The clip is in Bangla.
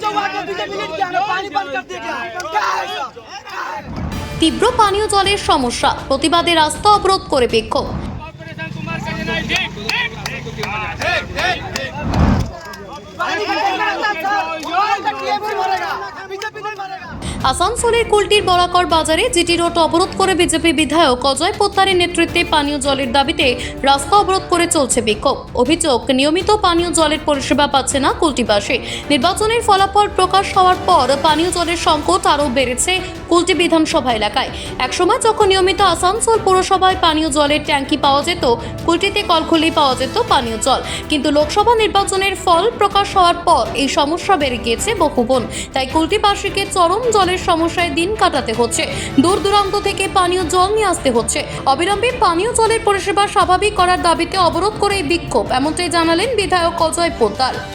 हुआ कि बीजेपी लीड किया ना पानी बंद कर दिया क्या क्या है ऐसा তীব্র পানীয় জলের সমস্যা প্রতিবাদে রাস্তা অবরোধ করে বিক্ষোভ कॉर्पोरेशन আসানসোলের কুলটির বরাকর বাজারে জিটি রোড অবরোধ করে বিজেপি বিধায়ক অজয় পোত্তারের নেতৃত্বে পানীয় জলের দাবিতে রাস্তা অবরোধ করে চলছে বিক্ষোভ। অভিযোগ, নিয়মিত পানীয় জলের পরিষেবা পাচ্ছে না কুলটিবাসী। নির্বাচনের ফলাফল প্রকাশ হওয়ার পর পানীয় জলের সংকট আরও বেড়েছে কুলটি বিধানসভা এলাকায়। একসময় যখন নিয়মিত আসানসোল পৌরসভায় পানীয় জলের ট্যাঙ্কি পাওয়া যেত, কুলটিতে কল খুলেই পাওয়া যেত পানীয় জল। কিন্তু লোকসভা নির্বাচনের ফল প্রকাশ হওয়ার পর এই সমস্যা বেড়ে গিয়েছে বহুগুণ। তাই কুলটিবাসীকে চরম জলের সমস্যায় দিন কাটাতে হচ্ছে। দূর দূরান্ত থেকে পানীয় জল নিয়ে আসতে হচ্ছে। অবিলম্বে পানীয় জলের পরিষেবা স্বাভাবিক করার দাবিতে অবরোধ করে বিক্ষোভ, এমনটাই জানালেন বিধায়ক অজয় পোদ্দার।